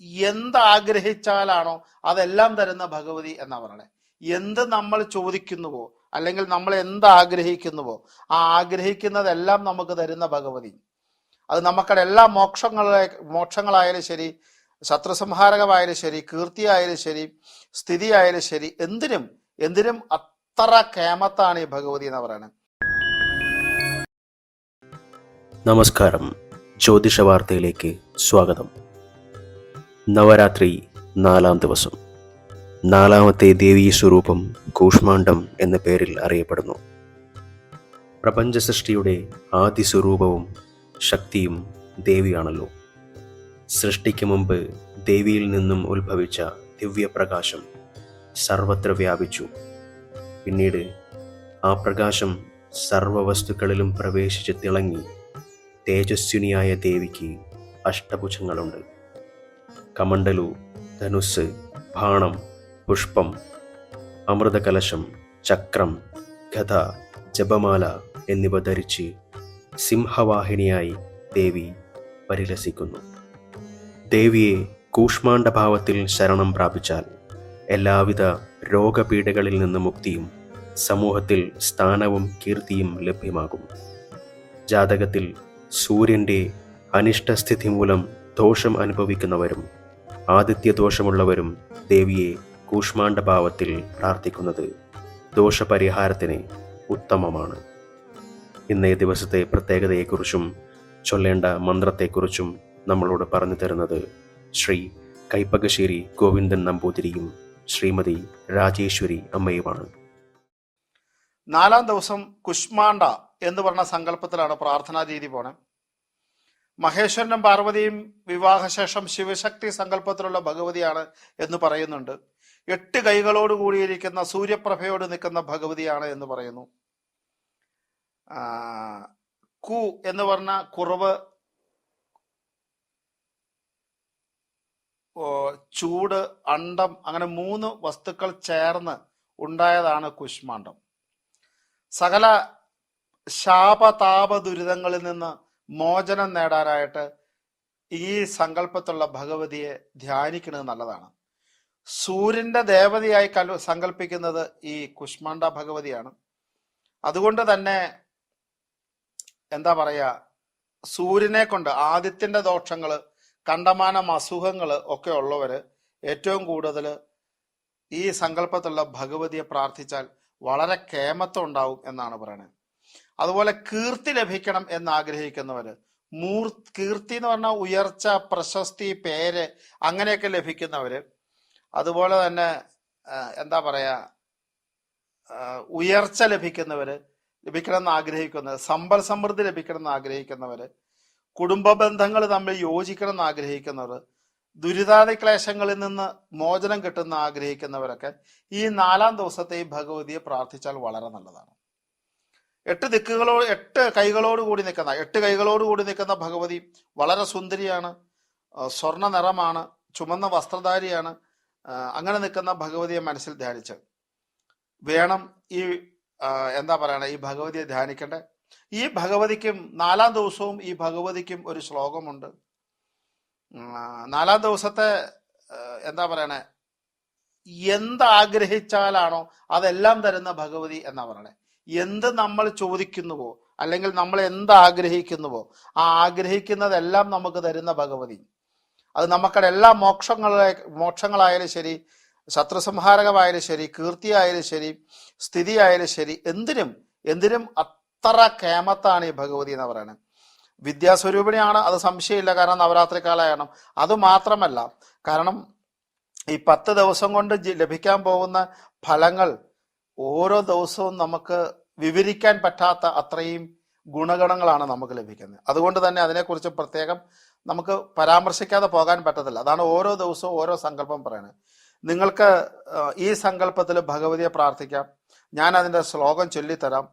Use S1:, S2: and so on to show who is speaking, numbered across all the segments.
S1: എന്ത് ആഗ്രഹിച്ചാലാണോ അതെല്ലാം തരുന്ന ഭഗവതി എന്നാ പറയണേ. എന്ത് നമ്മൾ ചോദിക്കുന്നുവോ അല്ലെങ്കിൽ നമ്മൾ എന്ത് ആഗ്രഹിക്കുന്നുവോ ആ ആഗ്രഹിക്കുന്നതെല്ലാം നമുക്ക് തരുന്ന ഭഗവതി. അത് നമുക്കുടെ എല്ലാ മോക്ഷങ്ങളെ മോക്ഷങ്ങളായാലും ശരി ശത്രുസംഹാരകമായാലും ശരി കീർത്തിയായാലും ശരി സ്ഥിതി ആയാലും ശരി എന്തിനും എന്തിനും അത്ര കേമത്താണ് ഈ ഭഗവതി എന്ന് പറയുന്നത്
S2: നമസ്കാരം. ജ്യോതിഷ വാർത്തയിലേക്ക് സ്വാഗതം. നവരാത്രി നാലാം ദിവസം. നാലാമത്തെ ദേവീ സ്വരൂപം കൂഷ്മാണ്ഡം എന്ന പേരിൽ അറിയപ്പെടുന്നു. പ്രപഞ്ച സൃഷ്ടിയുടെ ആദ്യ സ്വരൂപവും ശക്തിയും ദേവിയാണല്ലോ. സൃഷ്ടിക്ക് മുമ്പ് ദേവിയിൽ നിന്നും ഉത്ഭവിച്ച ദിവ്യപ്രകാശം സർവത്ര വ്യാപിച്ചു. പിന്നീട് ആ പ്രകാശം സർവവസ്തുക്കളിലും പ്രവേശിച്ച് തിളങ്ങി തേജസ്വിനിയായ ദേവിക്ക് അഷ്ടഭുജങ്ങളുണ്ട്. കമണ്ടലു ധനുസ് ബാണം പുഷ്പം അമൃതകലശം ചക്രം കഥ ജപമാല എന്നിവ ധരിച്ച് സിംഹവാഹിനിയായി ദേവി പരിലസിക്കുന്നു. ദേവിയെ കൂഷ്മാണ്ഡഭാവത്തിൽ ശരണം പ്രാപിച്ചാൽ എല്ലാവിധ രോഗപീഠകളിൽ നിന്ന് മുക്തിയും സമൂഹത്തിൽ സ്ഥാനവും കീർത്തിയും ലഭ്യമാകും. ജാതകത്തിൽ സൂര്യന്റെ അനിഷ്ടസ്ഥിതി മൂലം ദോഷം അനുഭവിക്കുന്നവരും ആദിത്യദോഷമുള്ളവരും ദേവിയെ കൂഷ്മാണ്ഡഭാവത്തിൽ പ്രാർത്ഥിക്കുന്നത് ദോഷപരിഹാരത്തിന് ഉത്തമമാണ്. ഇന്നേ ദിവസത്തെ പ്രത്യേകതയെക്കുറിച്ചും ചൊല്ലേണ്ട മന്ത്രത്തെക്കുറിച്ചും നമ്മളോട് പറഞ്ഞു തരുന്നത് ശ്രീ കൈപ്പകശ്ശേരി ഗോവിന്ദൻ നമ്പൂതിരിയും ശ്രീമതി രാജേശ്വരി അമ്മയുമാണ്.
S1: നാലാം ദിവസം കുഷ്മാണ്ഡ എന്ന് പറഞ്ഞ സങ്കല്പത്തിലാണ് പ്രാർത്ഥനാ രീതി പോണേ. മഹേശ്വരനും പാർവതിയും വിവാഹശേഷം ശിവശക്തി സങ്കല്പത്തിലുള്ള ഭഗവതിയാണ് എന്ന് പറയുന്നുണ്ട്. എട്ട് കൈകളോട് കൂടിയിരിക്കുന്ന സൂര്യപ്രഭയോട് നിൽക്കുന്ന ഭഗവതിയാണ് എന്ന് പറയുന്നു. കു എന്ന് പറഞ്ഞ കുറവ് ചൂട് അണ്ടം അങ്ങനെ മൂന്ന് വസ്തുക്കൾ ചേർന്ന് ഉണ്ടായതാണ് കുഷ്മാണ്ഡം. സകല ശാപതാപ ദുരിതങ്ങളിൽ നിന്ന് മോചനം നേടാനായിട്ട് ഈ സങ്കല്പത്തുള്ള ഭഗവതിയെ ധ്യാനിക്കുന്നത് നല്ലതാണ്. സൂര്യന്റെ ദേവതയായി കൽ സങ്കല്പിക്കുന്നത് ഈ കുഷ്മാണ്ട ഭഗവതിയാണ്. അതുകൊണ്ട് തന്നെ എന്താ പറയാ സൂര്യനെ കൊണ്ട് ആദിത്യന്റെ ദോഷങ്ങൾ കണ്ടമാനം അസുഖങ്ങൾ ഒക്കെ ഉള്ളവര് ഏറ്റവും കൂടുതൽ ഈ സങ്കല്പത്തുള്ള ഭഗവതിയെ പ്രാർത്ഥിച്ചാൽ വളരെ കേമത്വം ഉണ്ടാവും എന്നാണ് പറയുന്നത് അതുപോലെ കീർത്തി ലഭിക്കണം എന്ന് ആഗ്രഹിക്കുന്നവര് മൂർ കീർത്തി എന്ന് പറഞ്ഞാൽ ഉയർച്ച പ്രശസ്തി പേര് അങ്ങനെയൊക്കെ ലഭിക്കുന്നവര്. അതുപോലെ തന്നെ എന്താ പറയാ ഉയർച്ച ലഭിക്കുന്നവര് ലഭിക്കണം എന്ന് ആഗ്രഹിക്കുന്നവർ സമ്പൽ സമൃദ്ധി ലഭിക്കണം എന്ന് ആഗ്രഹിക്കുന്നവര് കുടുംബ ബന്ധങ്ങൾ തമ്മിൽ യോജിക്കണം എന്ന് ആഗ്രഹിക്കുന്നവർ ദുരിതാതി ക്ലേശങ്ങളിൽ നിന്ന് മോചനം കിട്ടുന്ന ആഗ്രഹിക്കുന്നവരൊക്കെ ഈ നാലാം ദിവസത്തെ ഈ ഭഗവതിയെ പ്രാർത്ഥിച്ചാൽ വളരെ നല്ലതാണ്. എട്ട് ദിക്കുകളോ എട്ട് കൈകളോട് കൂടി നിൽക്കുന്ന എട്ട് കൈകളോട് കൂടി നിൽക്കുന്ന ഭഗവതി വളരെ സുന്ദരിയാണ് സ്വർണ നിറമാണ് ചുമന്ന വസ്ത്രധാരിയാണ് അങ്ങനെ നിൽക്കുന്ന ഭഗവതിയെ മനസ്സിൽ ധ്യാനിച്ച്. വേണം ഈ എന്താ പറയണ ഈ ഭഗവതിയെ ധ്യാനിക്കണ്ടേ. ഈ ഭഗവതിക്കും നാലാം ദിവസവും ഈ ഭഗവതിക്കും ഒരു ശ്ലോകമുണ്ട്. നാലാം ദിവസത്തെ എന്താ പറയണേ എന്താഗ്രഹിച്ചാലാണോ അതെല്ലാം തരുന്ന ഭഗവതി എന്നാ പറയണേ. എന്ത് നമ്മൾ ചോദിക്കുന്നുവോ അല്ലെങ്കിൽ നമ്മൾ എന്ത് ആഗ്രഹിക്കുന്നുവോ ആ ആഗ്രഹിക്കുന്നതെല്ലാം നമുക്ക് തരുന്ന ഭഗവതി. അത് നമുക്കുടെ എല്ലാ മോക്ഷങ്ങളെ മോക്ഷങ്ങളായാലും ശരി ശത്രുസംഹാരകമായാലും ശരി കീർത്തിയായാലും ശരി സ്ഥിതിയായാലും ശരി എന്തിനും എന്തിനും അത്ര കേമത്താണ് ഈ ഭഗവതി എന്ന് പറയുന്നത് വിദ്യാസ്വരൂപിണിയാണ് അത് സംശയമില്ല കാരണം നവരാത്രി കാലമാണ് അത് മാത്രമല്ല കാരണം ഈ പത്ത് ദിവസം കൊണ്ട് ലഭിക്കാൻ പോകുന്ന ഫലങ്ങൾ ഓരോ ദിവസവും നമുക്ക് വിവരിക്കാൻ പറ്റാത്ത അത്രയും ഗുണഗണങ്ങളാണ് നമുക്ക് ലഭിക്കുന്നത്. അതുകൊണ്ട് തന്നെ അതിനെക്കുറിച്ച് പ്രത്യേകം നമുക്ക് പരാമർശിക്കാതെ പോകാൻ പറ്റത്തില്ല. അതാണ് ഓരോ ദിവസവും ഓരോ സങ്കല്പം പറയുന്നത് നിങ്ങൾക്ക് ഈ സങ്കല്പത്തിൽ ഭഗവതിയെ പ്രാർത്ഥിക്കാം. ഞാൻ അതിന്റെ ശ്ലോകം ചൊല്ലിത്തരാം.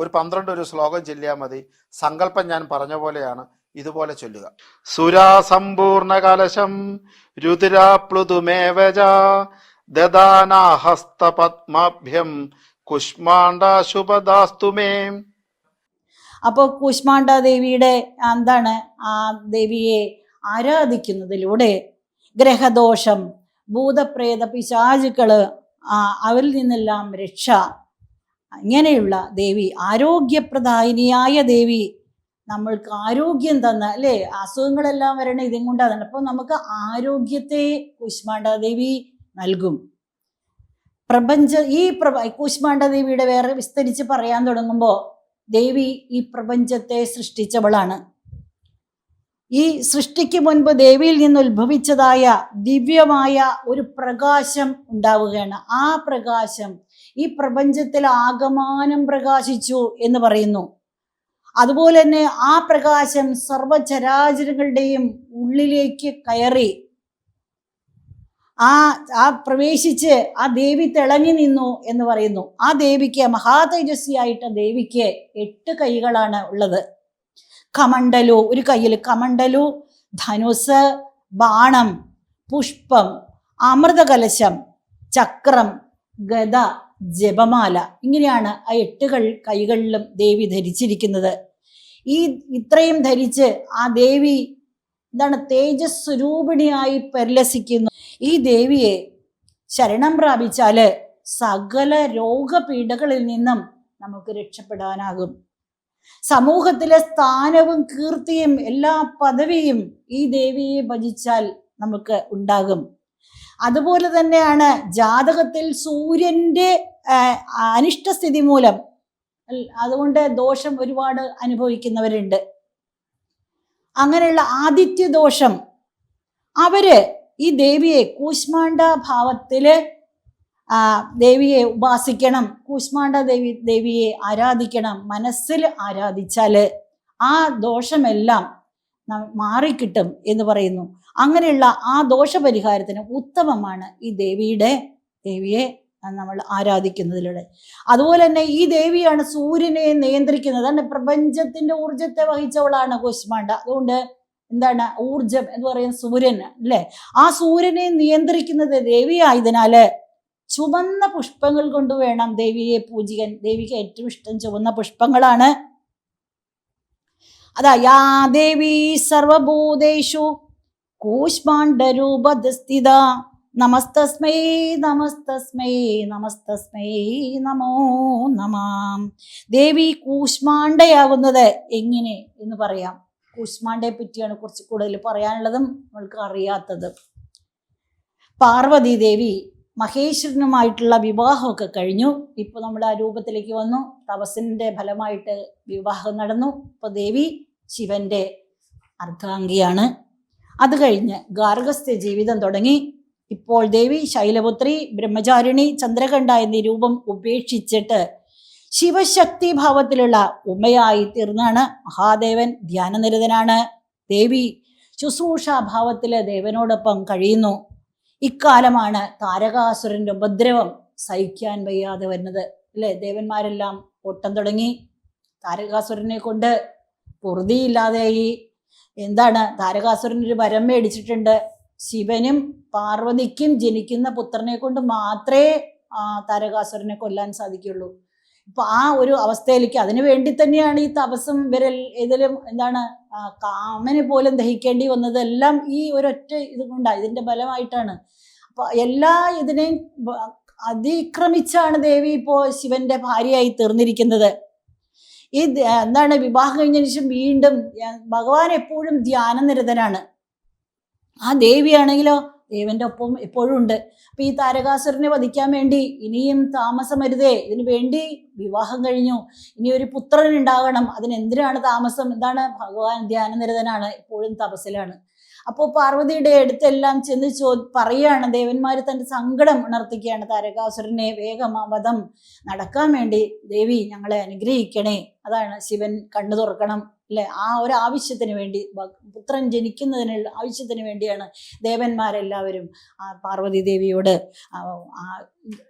S1: ഒരു പന്ത്രണ്ട് ഒരു ശ്ലോകം ചൊല്ലിയാൽ മതി. സങ്കല്പം ഞാൻ പറഞ്ഞ പോലെയാണ് ഇതുപോലെ ചൊല്ലുക. സുരാസമ്പൂർണ കലശം രുതിരാപ്ലുതുമേവജ ദദാനാഹസ്തപത്മാഭ്യം കുഷ്മാണ്ഡാശുപദാസ്തുമേ
S3: അപ്പോൾ കുഷ്മാണ്ട ദേവിയുടെ എന്താണ് ആ ദേവിയെ ആരാധിക്കുന്നതിലൂടെ ഗ്രഹദോഷം ഭൂതപ്രേത പിശാചുക്കൾ അവരിൽ നിന്നെല്ലാം രക്ഷ. ഇങ്ങനെയുള്ള ദേവി ആരോഗ്യപ്രദായിനിയായ ദേവി നമ്മൾക്ക് ആരോഗ്യം തന്ന അല്ലേ? അസുഖങ്ങളെല്ലാം വരണ ഇതും കൊണ്ടാണ്. അപ്പോൾ നമുക്ക് ആരോഗ്യത്തെ കുശ്മാണ്ഡ ദേവി നൽകും. പ്രപഞ്ച ഈ പ്രപ കൂശ്മാണ്ഡ ദേവിയുടെ വേറെ വിസ്തരിച്ച് പറയാൻ തുടങ്ങുമ്പോൾ ദേവി ഈ പ്രപഞ്ചത്തെ സൃഷ്ടിച്ചവളാണ്. ഈ സൃഷ്ടിക്ക് മുൻപ് ദേവിയിൽ നിന്ന് ഉത്ഭവിച്ചതായ ദിവ്യമായ ഒരു പ്രകാശം ഉണ്ടാവുകയാണ്. ആ പ്രകാശം ഈ പ്രപഞ്ചത്തിൽ ആകമാനം പ്രകാശിച്ചു എന്ന് പറയുന്നു. അതുപോലെ തന്നെ ആ പ്രകാശം സർവചരാചരങ്ങളുടെയും ഉള്ളിലേക്ക് കയറി ആ ആ പ്രവേശിച്ച് ആ ദേവി തിളങ്ങി നിന്നു എന്ന് പറയുന്നു. ആ ദേവിക്ക് മഹാതേജസ്വിയായിട്ട് ദേവിക്ക് എട്ട് കൈകളാണ് ഉള്ളത്. കമണ്ടലു ഒരു കയ്യിൽ കമണ്ടലു ധനുസ് ബാണം പുഷ്പം അമൃതകലശം ചക്രം ഗത ജപമാല. ഇങ്ങനെയാണ് ആ എട്ട് കൈകളിലും ദേവി ധരിച്ചിരിക്കുന്നത്. ഈ ഇത്രയും ധരിച്ച് ആ ദേവി എന്താണ് തേജസ്വരൂപിണിയായി പരിലസിക്കുന്നു. ഈ ദേവിയെ ശരണം പ്രാപിച്ചാൽ സകല രോഗപീഠകളിൽ നിന്നും നമുക്ക് രക്ഷപ്പെടാനാകും. സമൂഹത്തിലെ സ്ഥാനവും കീർത്തിയും എല്ലാ പദവിയും ഈ ദേവിയെ ഭജിച്ചാൽ നമുക്ക് ഉണ്ടാകും. അതുപോലെ തന്നെയാണ് ജാതകത്തിൽ സൂര്യന്റെ അനിഷ്ടസ്ഥിതി മൂലം അതുകൊണ്ട് ദോഷം ഒരുപാട് അനുഭവിക്കുന്നവരുണ്ട്. അങ്ങനെയുള്ള ആദിത്യ ദോഷം അവർ ഈ ദേവിയെ കൂശ്മാണ്ഡ ഭാവത്തിൽ ദേവിയെ ഉപാസിക്കണം കൂശ്മാണ്ഡ ദേവി ദേവിയെ ആരാധിക്കണം മനസ്സിൽ ആരാധിച്ചാൽ ആ ദോഷമെല്ലാം മാറിക്കിട്ടും എന്ന് പറയുന്നു. അങ്ങനെയുള്ള ആ ദോഷപരിഹാരത്തിന് ഉത്തമമാണ് ഈ ദേവിയുടെ ദേവിയെ നമ്മൾ ആരാധിക്കുന്നതിലൂടെ. അതുപോലെ തന്നെ ഈ ദേവിയാണ് സൂര്യനെ നിയന്ത്രിക്കുന്നത്. പ്രപഞ്ചത്തിന്റെ ഊർജത്തെ വഹിച്ചവളാണ് കുശ്മാണ്ട അതുകൊണ്ട് എന്താണ്? ഊർജം എന്ന് പറയുന്ന സൂര്യൻ അല്ലേ? ആ സൂര്യനെ നിയന്ത്രിക്കുന്നത് ദേവിയായതിനാല് ചുവന്ന പുഷ്പങ്ങൾ കൊണ്ട് വേണം ദേവിയെ പൂജിക്കാൻ. ദേവിക്ക് ഏറ്റവും ഇഷ്ടം ചുവന്ന പുഷ്പങ്ങളാണ്. അതാ യാ ദേവി സർവഭൂതേഷു കൂഷ്മാണ്ഡരൂപസ്ഥിത നമസ്തസ്മൈ നമസ്തസ്മൈ നമസ്തസ്മൈ നമോ നമാം. ദേവി കൂഷ്മാണ്ഡയാകുന്നത് എങ്ങനെ എന്ന് പറയാം. കൂഷ്മാണ്ഡയെ പറ്റിയാണ് കുറച്ച് കൂടുതൽ പറയാനുള്ളതും നമ്മൾക്ക് അറിയാത്തത്. പാർവതി ദേവി മഹേശ്വരനുമായിട്ടുള്ള വിവാഹമൊക്കെ കഴിഞ്ഞു. ഇപ്പൊ നമ്മൾ ആ രൂപത്തിലേക്ക് വന്നു. തപസ്സിന്റെ ഫലമായിട്ട് വിവാഹം നടന്നു. ഇപ്പൊ ദേവി ശിവന്റെ അർദ്ധാംഗിയാണ്. അത് കഴിഞ്ഞ് ഗാർഗസ്ഥ ജീവിതം തുടങ്ങി. ഇപ്പോൾ ദേവി ശൈലപുത്രി ബ്രഹ്മചാരിണി ചന്ദ്രകണ്ഠ എന്നീ രൂപം ഉപേക്ഷിച്ചിട്ട് ശിവശക്തി ഭാവത്തിലുള്ള ഉമ്മയായി തീർന്നാണ് മഹാദേവൻ ധ്യാനനിരതനാണ്. ദേവി ശുശ്രൂഷ ഭാവത്തിൽ ദേവനോടൊപ്പം കഴിയുന്നു. ഇക്കാലമാണ് താരകാസുരന്റെ ഉപദ്രവം സഹിക്കാൻ വയ്യാതെ വരുന്നത്. അല്ലെ? ദേവന്മാരെല്ലാം ഓട്ടം തുടങ്ങി. താരകാസുരനെ കൊണ്ട് പൊറുതിയില്ലാതെയായി. എന്താണ്? താരകാസുരൻ ഒരു വരം മേടിച്ചിട്ടുണ്ട്. ശിവനും പാർവതിക്കും ജനിക്കുന്ന പുത്രനെ കൊണ്ട് മാത്രമേ താരകാസുരനെ കൊല്ലാൻ സാധിക്കുള്ളൂ. ഇപ്പൊ ആ ഒരു അവസ്ഥയിലേക്ക് അതിനു വേണ്ടി തന്നെയാണ് ഈ തപസ്സും വിരൽ ഇതിലും എന്താണ് കാമനെ പോലും ദഹിക്കേണ്ടി വന്നത് എല്ലാം ഈ ഒരൊറ്റ ഇത് കൊണ്ടാണ് ഇതിന്റെ ബലമായിട്ടാണ് അപ്പൊ എല്ലാ ഇതിനെയും അതിക്രമിച്ചാണ് ദേവി ഇപ്പോ ശിവന്റെ ഭാര്യയായി തീർന്നിരിക്കുന്നത്. ഈ എന്താണ് വിവാഹം കഴിഞ്ഞതിന് ശേഷം വീണ്ടും ഭഗവാൻ എപ്പോഴും ധ്യാനനിരതനാണ്. ആ ദേവിയാണെങ്കിലോ ദേവന്റെ ഒപ്പം എപ്പോഴും ഉണ്ട്. അപ്പൊ ഈ താരകാസുരനെ വധിക്കാൻ വേണ്ടി ഇനിയും താമസമരുതേ. ഇതിനു വേണ്ടി വിവാഹം കഴിഞ്ഞു. ഇനി ഒരു പുത്രൻ ഉണ്ടാകണം. അതിന് എന്തിനാണ് താമസം? എന്താണ് ഭഗവാൻ ധ്യാനനിരതനാണ് എപ്പോഴും തപസ്സിലാണ്. അപ്പോൾ പാർവതിയുടെ അടുത്തെല്ലാം ചെന്ന് ചോ പറയുകയാണ് ദേവന്മാർ തന്റെ സങ്കടം ഉണർത്തിക്കുകയാണ്. താരകാസുരനെ വേഗം വധം നടക്കാൻ വേണ്ടി ദേവി ഞങ്ങളെ അനുഗ്രഹിക്കണേ. അതാണ് ശിവൻ കണ്ണു തുറക്കണം. അല്ലെ ആ ഒരു ആവശ്യത്തിന് വേണ്ടി പുത്രൻ ജനിക്കുന്നതിനുള്ള ആവശ്യത്തിന് വേണ്ടിയാണ് ദേവന്മാരെല്ലാവരും ആ പാർവതി ദേവിയോട്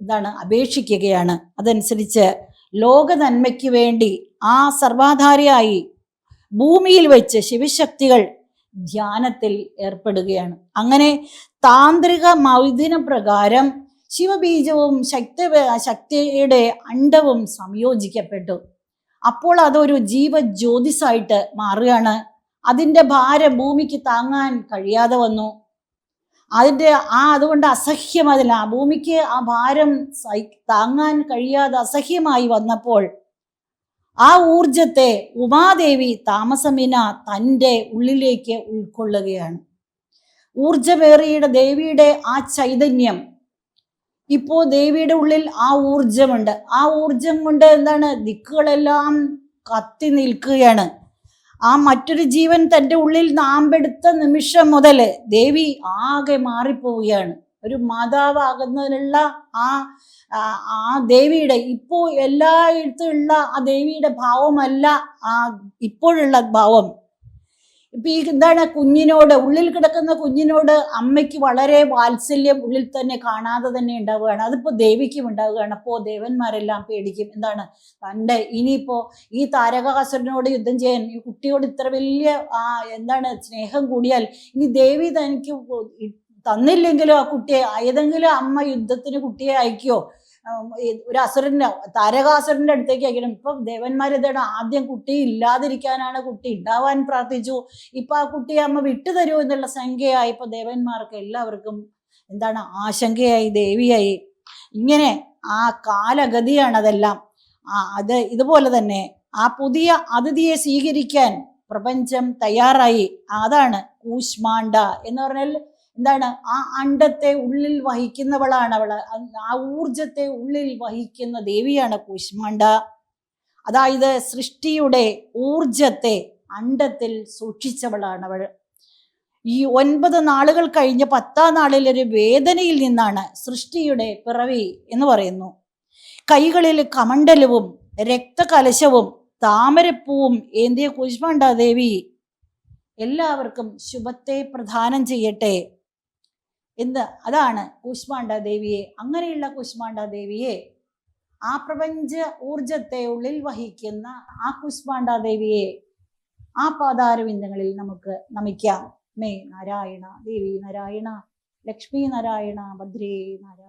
S3: എന്താണ് അപേക്ഷിക്കുകയാണ്. അതനുസരിച്ച് ലോക നന്മയ്ക്ക് വേണ്ടി ആ സർവാധാരിയായി ഭൂമിയിൽ വെച്ച് ശിവശക്തികൾ ധ്യാനത്തിൽ ഏർപ്പെടുകയാണ്. അങ്ങനെ താന്ത്രിക മൗദിന പ്രകാരം ശിവബീജവും ശക്തി ശക്തിയുടെ അണ്ടവും സംയോജിക്കപ്പെട്ടു. അപ്പോൾ അതൊരു ജീവജ്യോതിസായിട്ട് മാറുകയാണ്. അതിന്റെ ഭാരം ഭൂമിക്ക് താങ്ങാൻ കഴിയാതെ വന്നു. അതിന്റെ ആ അതുകൊണ്ട് അസഹ്യമതില്ല. ആ ഭൂമിക്ക് ആ ഭാരം സഹി താങ്ങാൻ കഴിയാതെ അസഹ്യമായി വന്നപ്പോൾ ആ ഊർജത്തെ ഉമാദേവി താമസമിന തന്റെ ഉള്ളിലേക്ക് ഉൾക്കൊള്ളുകയാണ്. ഊർജമേറിയുടെ ദേവിയുടെ ആ ചൈതന്യം ഇപ്പോൾ ദേവിയുടെ ഉള്ളിൽ ആ ഊർജമുണ്ട് ആ ഊർജം കൊണ്ട് എന്താണ്? ദിക്കുകളെല്ലാം കത്തി നിൽക്കുകയാണ്. ആ മറ്റൊരു ജീവൻ തന്റെ ഉള്ളിൽ നാമ്പെടുത്ത നിമിഷം മുതൽ ദേവി ആകെ മാറിപ്പോവുകയാണ്. ഒരു മാതാവാകുന്നതിനുള്ള ആ ആ ദേവിയുടെ ഇപ്പോ എല്ലായിടത്തും ഉള്ള ആ ദേവിയുടെ ഭാവമല്ല ആ ഇപ്പോഴുള്ള ഭാവം. ഇപ്പൊ ഈ എന്താണ് കുഞ്ഞിനോട് ഉള്ളിൽ കിടക്കുന്ന കുഞ്ഞിനോട് അമ്മയ്ക്ക് വളരെ വാത്സല്യം ഉള്ളിൽ തന്നെ കാണാതെ തന്നെ ഉണ്ടാവുകയാണ്. അതിപ്പോ ദേവിക്കും ഉണ്ടാവുകയാണ്. അപ്പോൾ ദേവന്മാരെല്ലാം പേടിക്കും. എന്താണ്? തന്റെ ഇനിയിപ്പോ ഈ താരകാസുരനോട് യുദ്ധം ചെയ്യാൻ ഈ കുട്ടിയോട് ഇത്ര വലിയ ആ എന്താണ് സ്നേഹം കൂടിയാൽ ഇനി ദേവി തനിക്ക് തന്നില്ലെങ്കിലും ആ കുട്ടിയെ? ഏതെങ്കിലും അമ്മ യുദ്ധത്തിന് കുട്ടിയെ അയക്കോ ഉം, ഈ ഒരു അസുരന്റെ താരകാസുരന്റെ അടുത്തേക്ക് അയക്കണം ഇപ്പൊ ദേവന്മാർ എന്താണ് ആദ്യം കുട്ടി ഇല്ലാതിരിക്കാനാണ് കുട്ടി ഉണ്ടാവാൻ പ്രാർത്ഥിച്ചു. ഇപ്പൊ ആ കുട്ടിയെ അമ്മ വിട്ടുതരൂ എന്നുള്ള സംഖ്യയായി ഇപ്പൊ ദേവന്മാർക്ക് എല്ലാവർക്കും എന്താണ് ആശങ്കയായി ദേവിയായി. ഇങ്ങനെ ആ കാലഗതിയാണ് അതെല്ലാം. ആ അത് ഇതുപോലെ തന്നെ ആ പുതിയ അതിഥിയെ സ്വീകരിക്കാൻ പ്രപഞ്ചം തയ്യാറായി. അതാണ് കൂശ്മാണ്ട എന്ന് പറഞ്ഞാൽ എന്താണ്? ആ അണ്ടത്തെ ഉള്ളിൽ വഹിക്കുന്നവളാണ് അവൾ ആ ഊർജത്തെ ഉള്ളിൽ വഹിക്കുന്ന ദേവിയാണ് കൂശ്മാണ്ട. അതായത് സൃഷ്ടിയുടെ ഊർജത്തെ അണ്ടത്തിൽ സൂക്ഷിച്ചവളാണ് അവൾ. ഈ ഒൻപത് നാളുകൾ കഴിഞ്ഞ് പത്താം നാളിൽ ഒരു വേദനയിൽ നിന്നാണ് സൃഷ്ടിയുടെ പിറവി എന്ന് പറയുന്നു. കൈകളിൽ കമണ്ടലവും രക്തകലശവും താമരപ്പൂവും ഏന്തിയ കുഷ്മണ്ട ദേവി എല്ലാവർക്കും ശുഭത്തെ പ്രദാനം ചെയ്യട്ടെ. എന്ന് അതാണ് കൂശ്മാണ്ട ദേവിയെ അങ്ങനെയുള്ള കൂശ്മാണ്ട ദേവിയെ ആ പ്രപഞ്ച ഊർജത്തെ ഉള്ളിൽ വഹിക്കുന്ന ആ കുശ്മാണ്ട ദേവിയെ ആ പാതാരവിന്ദങ്ങളിൽ നമുക്ക് നമിക്കാം. മേ നാരായണ ദേവി നാരായണ ലക്ഷ്മി നാരായണ ഭദ്രേ നാരായണ.